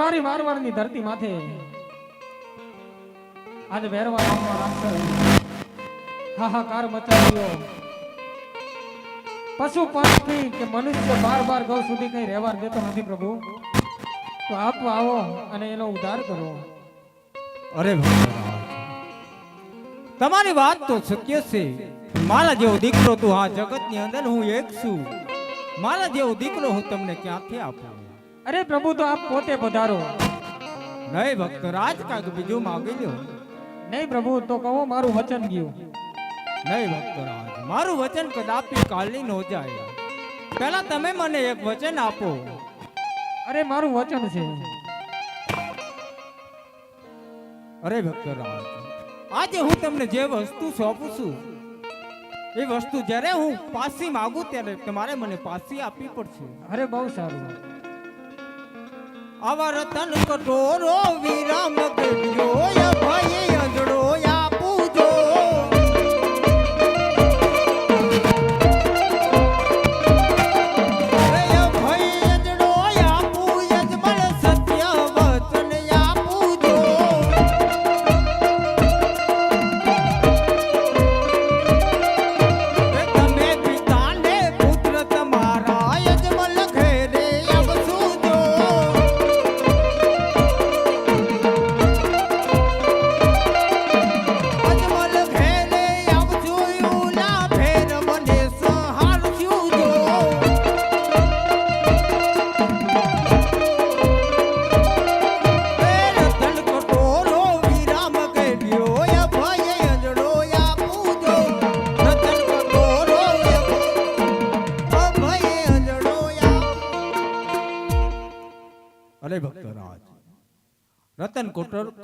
મારી મારવાડની ધરતી માથે. આજ વેરવા નામનો રાક્ષસ હાહાકાર મચાવ્યો. પશુ પક્ષી કે મનુષ્ય બાર બાર ગૌ સુધી કઈ રહેવા દેતો નથી પ્રભુ. તો આપ આવો અને એનો ઉદ્ધાર કરો. અરે તમારી વાત તો સત્ય છે. મારા જેવો દીકરો તું આ જગતની અંદર હું એક છું. મારા જેવો દીકરો હું તમને ક્યાંથી આપું? અરે પ્રભુ તો આપ પોતે પધારો. નહીં ભક્ત રાજ કાંઈક બીજું માગી લ્યો. નહીં પ્રભુ તો કહો મારું વચન ગયું. નહીં ભક્ત રાજ મારું વચન કદાપી કાલની નો જાય. પહેલા તમે મને એક વચન આપો. અરે મારું વચન છે. અરે ભક્ત રાજ આજે હું તમને જે વસ્તુ સોંપું છું એ વસ્તુ જ્યારે હું પાછી માગું ત્યારે તમારે મને પાછી આપવી પડશે. અરે બહુ સારું. આવા રતન કટોરો વિરામ ગઢ્યો અભય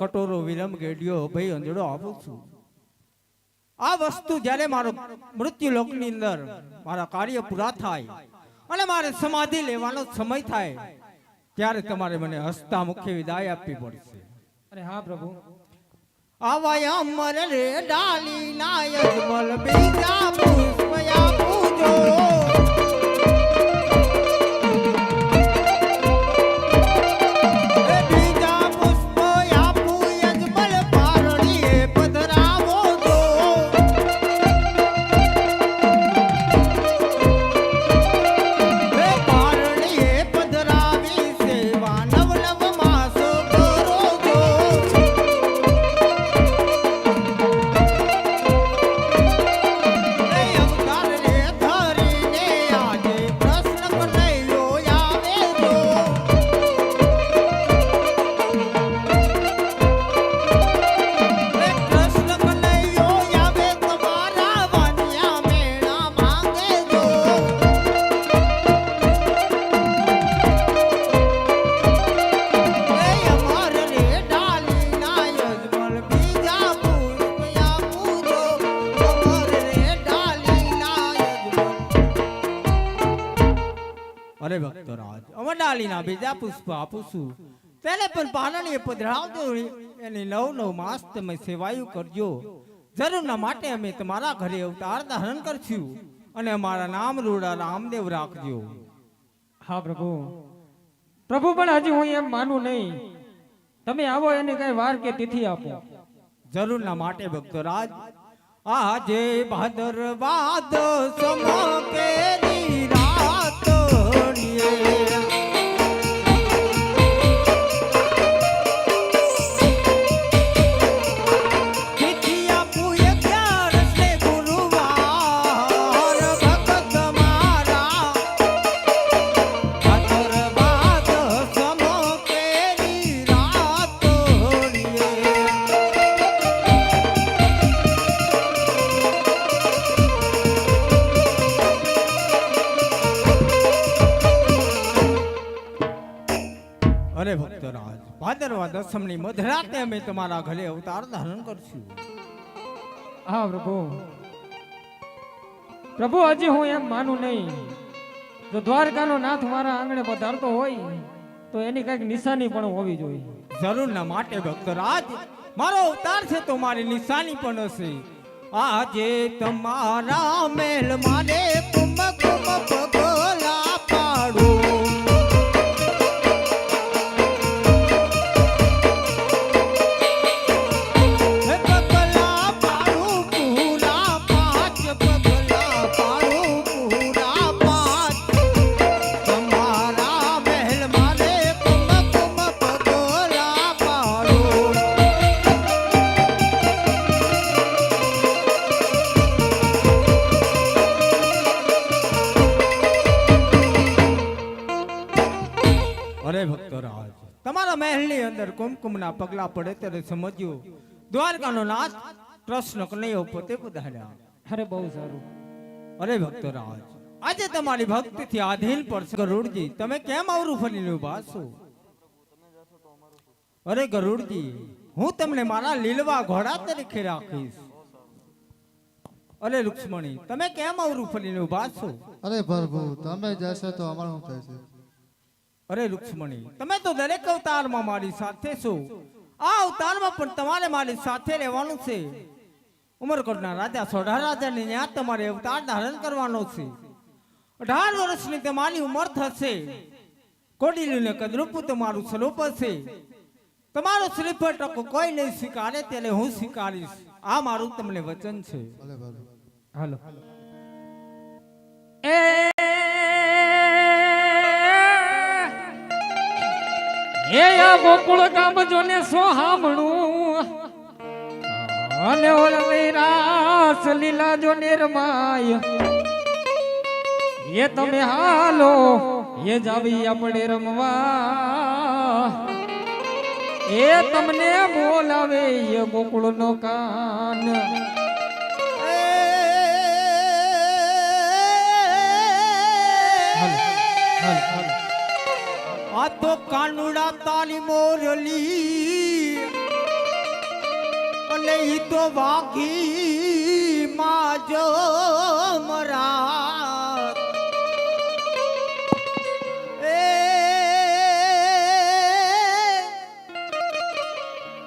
કોટર વિલંબ ગેડ્યો ભાઈ અંજળો આપું છું. આ વસ્તુ જ્યારે મારો મૃત્યુ લોકની અંદર મારા કાર્ય પૂરા થાય અને મારે સમાધિ લેવાનો સમય થાય ત્યારે તમારે મને હસતા મુખ્ય વિદાય આપવી પડશે. અરે હા પ્રભુ. આવાય અમર રે ડાલી નાયજમલ બીજા અમર ના બીજા પુષ્પ આપું છું તેને પણ પાલણીએ પધરાવજો એની નવ નવ માસ તમે સેવાયું કરજો. જરૂરના માટે અમે તમારા ઘરે અવતાર ધારણ કરશું અને અમારા નામ રૂડા રામદેવ રાખજો. હા પ્રભુ. પ્રભુ પણ હજી હું એમ માનું નહીં. તમે આવો એને કઈ વાર કે તિથિ આપો. જરૂરના માટે ભક્તરાજ આજે ભાદરવાદ સમકેરી રાત ભાદરવા મધરાતે અમે તમારા ઘરે અવતાર ધારણ કરશું. હા પ્રભુ. પ્રભુ હજી હું એમ માનું નહીં. જો દ્વારકાનો નાથ મારા આંગણે પધારતો હોય તો એની કંઈક નિશાની પણ હોવી જોઈએ. જરૂર ના માટે ભક્તરાજ મારો અવતાર છે તો મારી નિશાની પણ હશે. આજે તમારા મેલ મારે કુમ કુમ કુમકુમના પગલા પડે ત્યારે સમજ્યું દ્વારકાનો નાથ કૃષ્ણ કનૈયો પોતે પધાર્યા અરે બહુ સારું. અરે ભક્તરાજ આજે તમારી ભક્તિથી આધીન પડશે ગરુડજી. તમે કેમ આવરું ફરીને ઊભા છો? અરે ગરુડજી હું તમને મારા લીલવા ઘોડા તરીકે રાખીશ. અરે રૂક્ષ્મણી તમે કેમ આવરું ફરીને ઊભા છો? અરે પ્રભુ તમે જશો તો અમારું શું થશે અરે રુક્ષ્મણી તમે તો દરેક અવતારમાં મારી સાથે છો. આ અવતારમાં પણ તમારે મારી સાથે રહેવાનું છે. ઉમરકોટના રાજા સોઢા રાજાની ન્યા તમારે અવતાર ધારણ કરવાનો છે. અઢાર વર્ષની તમારી ઉંમર થશે. કોડીલીને કદરૂપું તમારું સ્વરૂપ હશે. તમારો શ્રીફળ ટકો કોઈ નહીં સ્વીકારે ત્યારે હું સ્વીકારીશ. આ મારું તમને વચન છે. હાલો. આ ગોકુળ ગામ જોને સો હામણું અને રાસ લીલા જો નિર્માય. એ તમે હાલો, એ જાવી આપણે રમવા. એ તમને બોલાવે એ ગોકુળ નો કાન. તો કાનુડા તાલી મોરલી. અને ઈ તો વાઘી માં મરા એ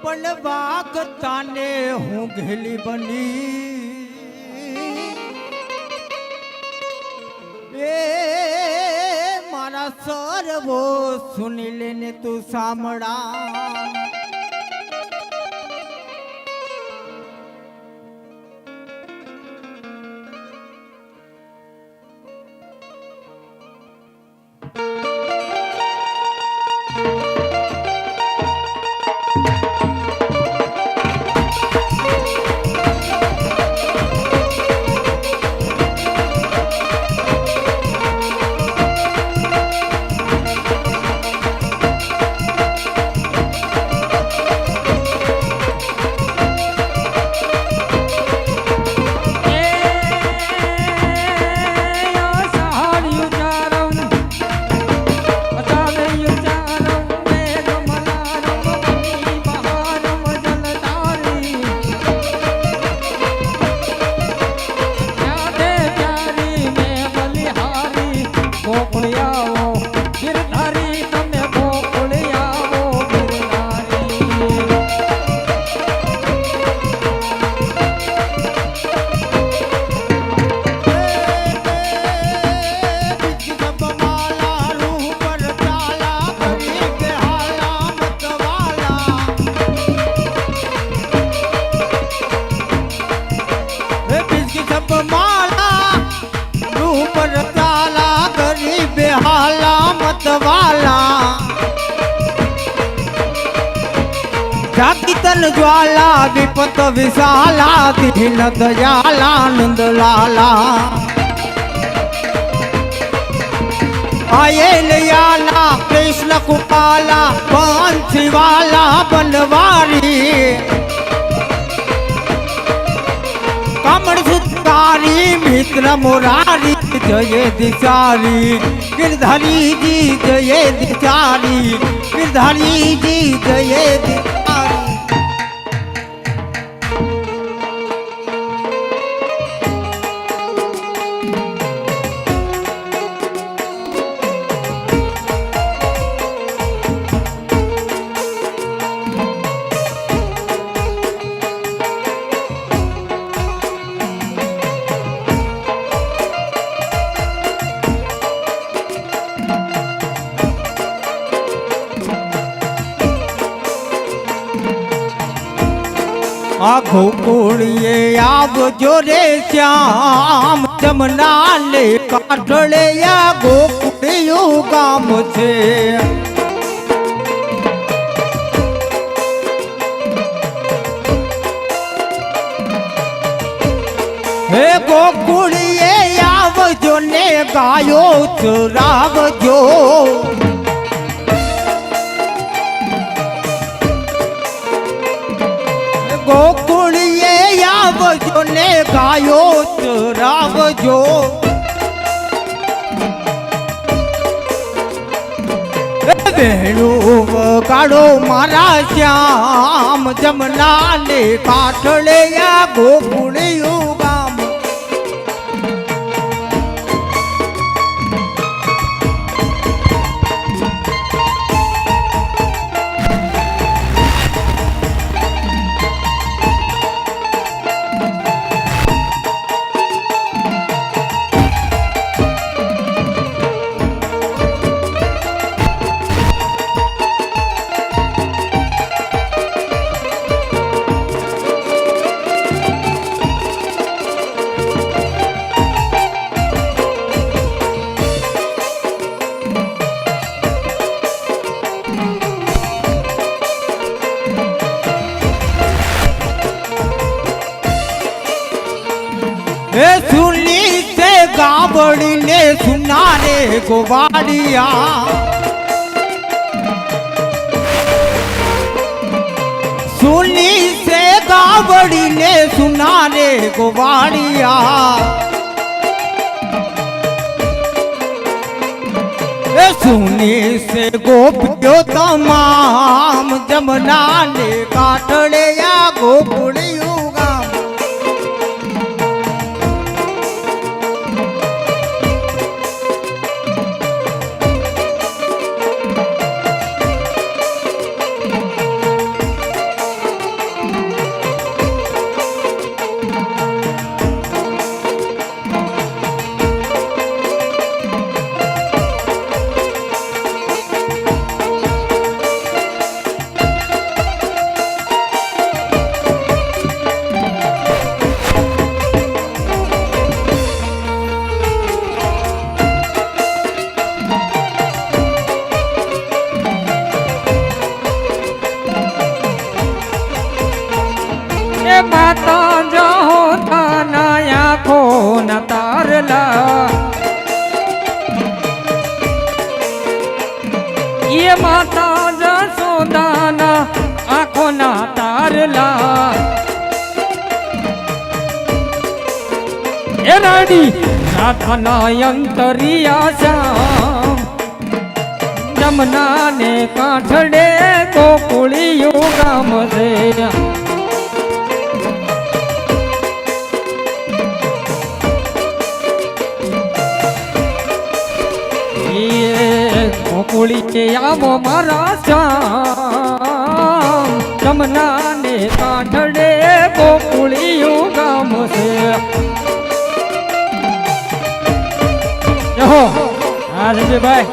પણ વાઘ તાને હું ઘેલી બની. એ મારા સર્વો સુની લેને તું સાંભળા जातितन ज्वाला, विपत विशाला दिन दयाला, नंद लाला। आए लियाला, कृष्ण कुपाला बंसी वाला बनवारी। कमर सुतारी, मित्र मुरारी, जय दिचारी गिरधरी जी, जय दिचारी गिरधरी जी, जय दिचारी એ આવજો રે શ્યામ, જમના લે કાઢળે આ ગોકુળિયું ગામ છે. હે ગોકુળીએ આવજો ને ગાયો ચરાવજો. ગોકુળ આવજો ને ગાયો ચરાવજો. બેણું કાઢો મારા શ્યામ જમના ને કાઠળે ગોકુળિયું ગોવાડિયા સુની સે ગાબડીને સુનારે ગોવાડિયા સુની સે ગોપ્યો તમામ જમનાને કાટડે આ ગોકુળિયું માતા જાહો તાના આંખો ના તારલા. એ માતા જસોદાના આંખો ના તારલા. એ રાડી રાધાના અંતરિયા શ્યામ. જમના ને કાંઠડે ગોકુળિયું ગામ છે. કે આવો મારા શ્યામ. જમના ને કાંઠડે ગોકુળિયું ગામ છે. હા સંજયભાઈ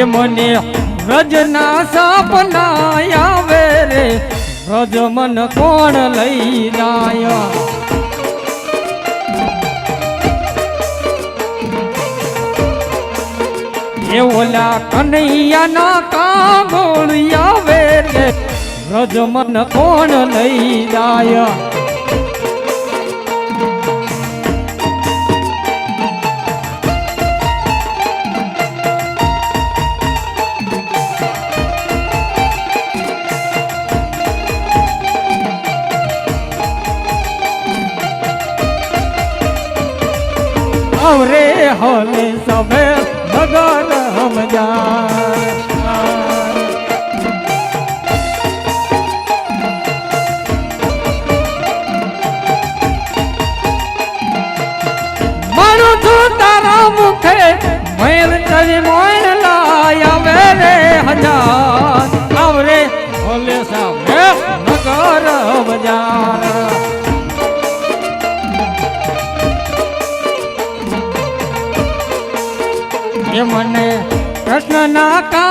એ મને રજના સપના આવે રે રજ મન કોણ લઈ જાય એ ઓલા કનૈયાના કાગોળ આવે રે. રજ મન કોણ લઈ જાય? અવરે હલે સવે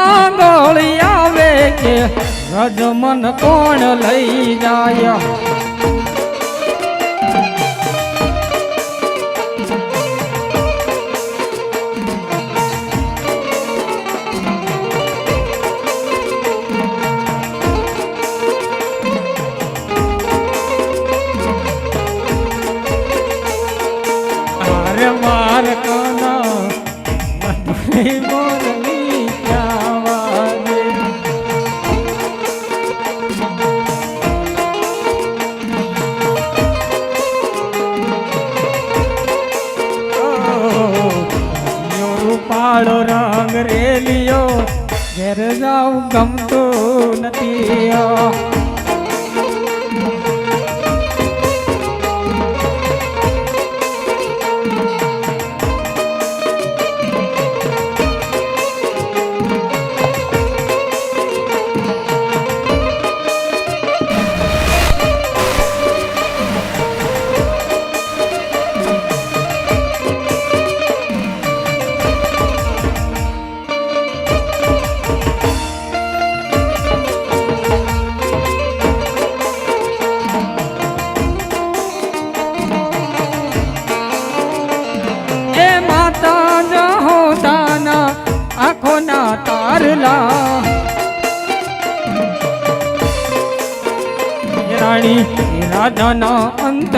કૃષ્ણના આવે કે રજમન કોણ લઈ જાય?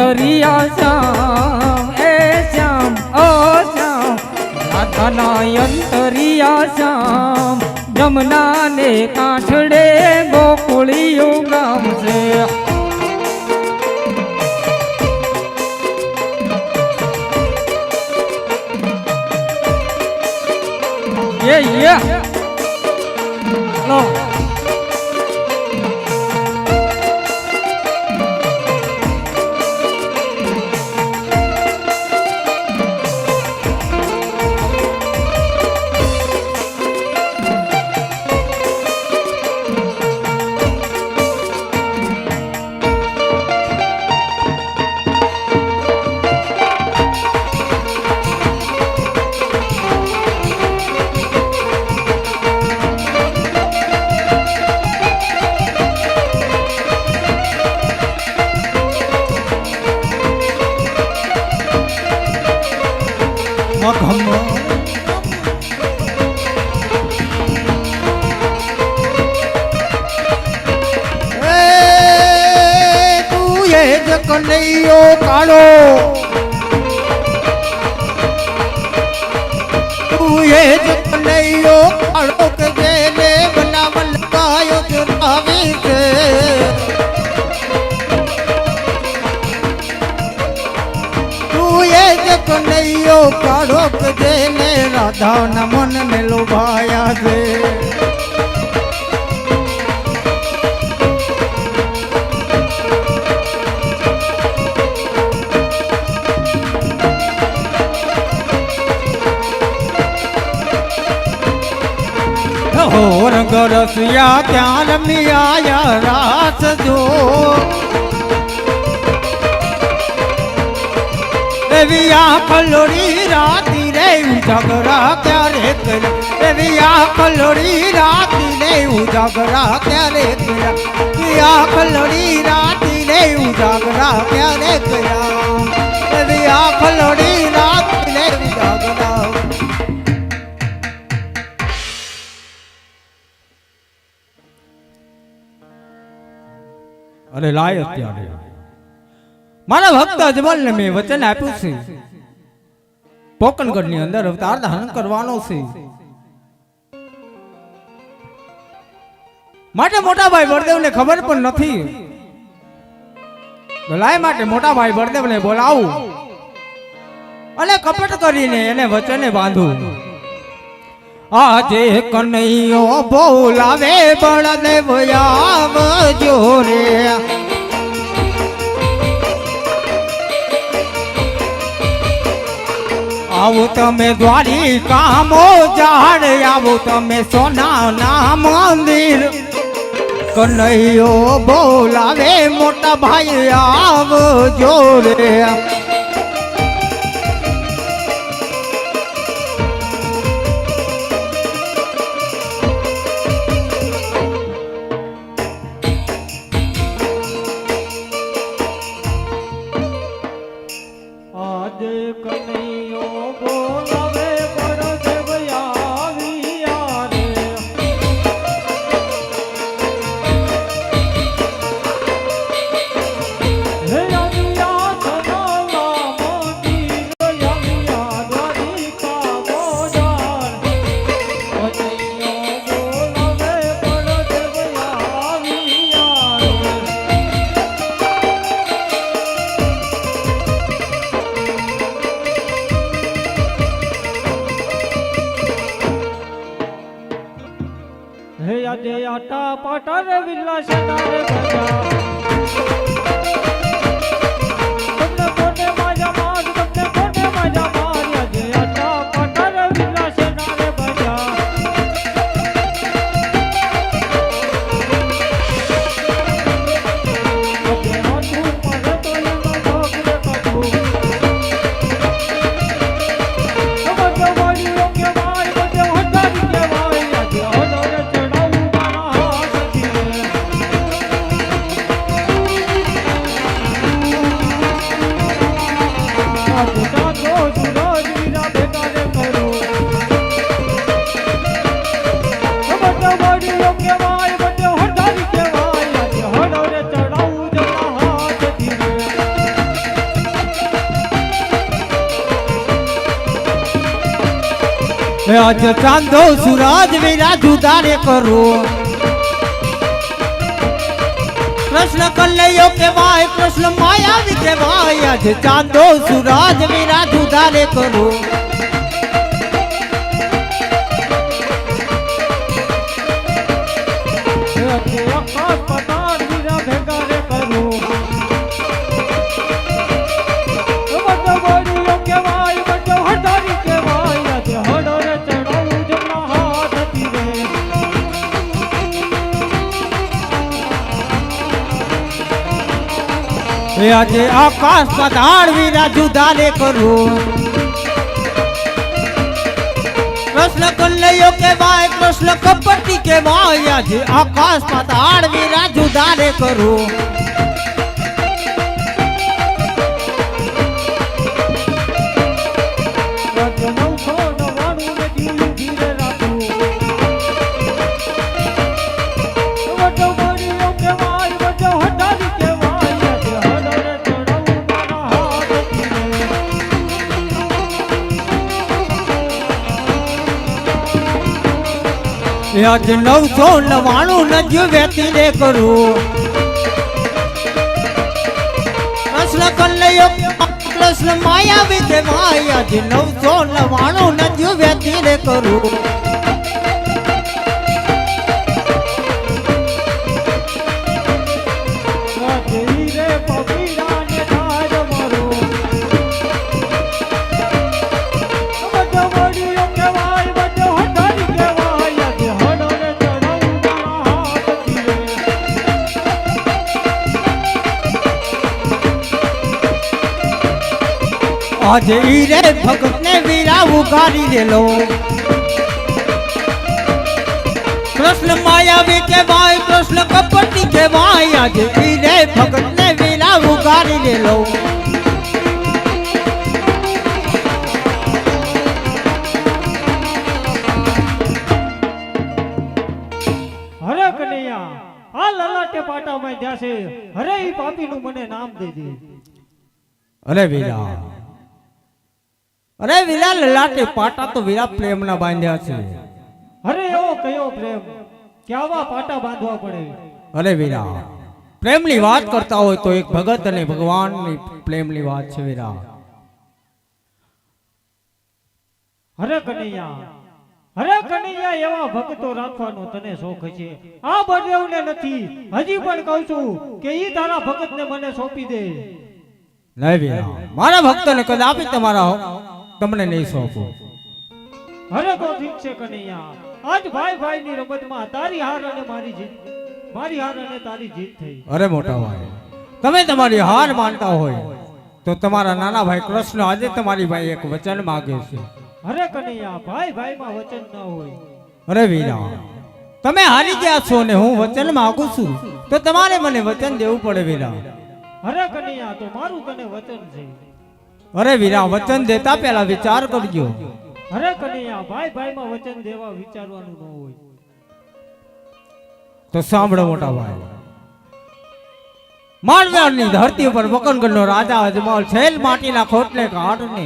અંતરિયા શ્યામ એ શ્યામ ઓ શ્યામ રાધાના અંતરિયા શ્યામ જમનાને કાંઠડે ગોકુળિયું ગામ છે Yeah, yeah. છે હો રંગ રસિયા ત્યાં રમી આયા રાસ જો. એવી આ રાતી રે ઉજાગરા ત્યારે કર્યા. એવી આ કલોડી રાતી રે ઉજાગરા ત્યારે કર્યા. આ કલોડી રાતી રે ઉજાગરા ત્યારે કર્યા. એવી આ કલોડી રાતી રે ઉજાગરા અરે લાય અત્યારે. મારા ભક્ત અજમલને મેં વચન આપ્યું છે. પોકણગઢની અંદર અવતાર ધારણ કરવાનો છે. માટે મોટા ભાઈ બળદેવને ખબર પણ નથી. લાય માટે મોટા ભાઈ બળદેવને બોલાવું. અને કપટ કરીને એને વચને બાંધું. આજે કનૈયો બોલાવે બળદેવ આવજો રે આવો તમે દ્વારિકામો ઝાડ આવો તમે સોનાના મંદિર. કનૈયો બોલાવે મોટા ભાઈ આવજો રે. આટા પાટા રે વિલા તમને આજે ચાંદો સુરજ વેરા જુદારે કરો. કૃષ્ણ કલ્લૈયો કેવાય કૃષ્ણ માયાવી કેવાય આજે ચાંદો સુરજ વેરા જુદારે કરો. આજે એ આજે આકાશ પધાર વીરા જુદારે કરો. કૃષ્ણ કલ્લૈયો કેવાય કૃષ્ણ કપટી કેવાય આજે આકાશ પધાર વીરા જુદારે કરો. આજે નવસો આજે નવસો નવાણું નજ્યું વેતી રે કરું. કૃષ્ણ કલ્લયો કૃષ્ણ માયાવી કેવાય આજે નવસો નવાણું નજ્યું વેતી રે કરું. આજે રે ભગત ને વીરા ઉગારી દેલો કૃષ્ણ માયાવી કેવાય કૃષ્ણ કપટી કેવાય આજે રે ભગત ને વીરા ઉગારી દેલો હરે કનૈયા આ લલાટે પાટામાં જ્યાં છે હરે પાપીનું મને નામ દેજે. અરે વીરા અરે વીરા લલાટે પાટા તો વીરા પ્રેમના બાંધ્યા છે. અરે એવો કયો પ્રેમ? કે પાટા બાંધવા પડે? અરે વિરા પ્રેમની વાત કરતા હોય તો એક ભગત અને ભગવાનની પ્રેમની વાત છે વિરા. હરે કનૈયા અરે કનૈયા એવા ભક્તો રાખવાનો તને શોખ છે. આ બનેવને નથી. હજી પણ કહું છું કે ઈ તારા ભગતને મને સોંપી દે. નહીં વીરા મારા ભક્તને કદાપી તમારા તમને નહીં સોંપું. અરે તો ઠીક છે કનૈયા. આજ ભાઈ ભાઈ ની રમતમાં તારી હાર અને મારી જીત. મારી હાર અને તારી જીત થઈ. અરે મોટા ભાઈ તમે તમારી હાર માનતા હોય તો તમારા નાના ભાઈ કૃષ્ણ આજે તમારી ભાઈ એક વચન માંગે છે. અરે કનૈયા ભાઈ ભાઈ માં વચન ન હોય. અરે વીરા તમે હારી ગયા છો ને હું વચન માંગુ છું તો તમારે મને વચન દેવું પડે વીરા હરે કનૈયા તો મારું કને વચન છે. અરે વીરા વચન દેતા પેલા વિચાર કરજો. અરે કનૈયા ભાઈ ભાઈ માં વચન દેવા વિચારવાનું ન હોય. તો સાંભળો મોટા ભાઈ. માળવ્યારની ધરતી ઉપર મકનગઢનો રાજા અજમલ છેલ માટીના ખોટલે કાઢને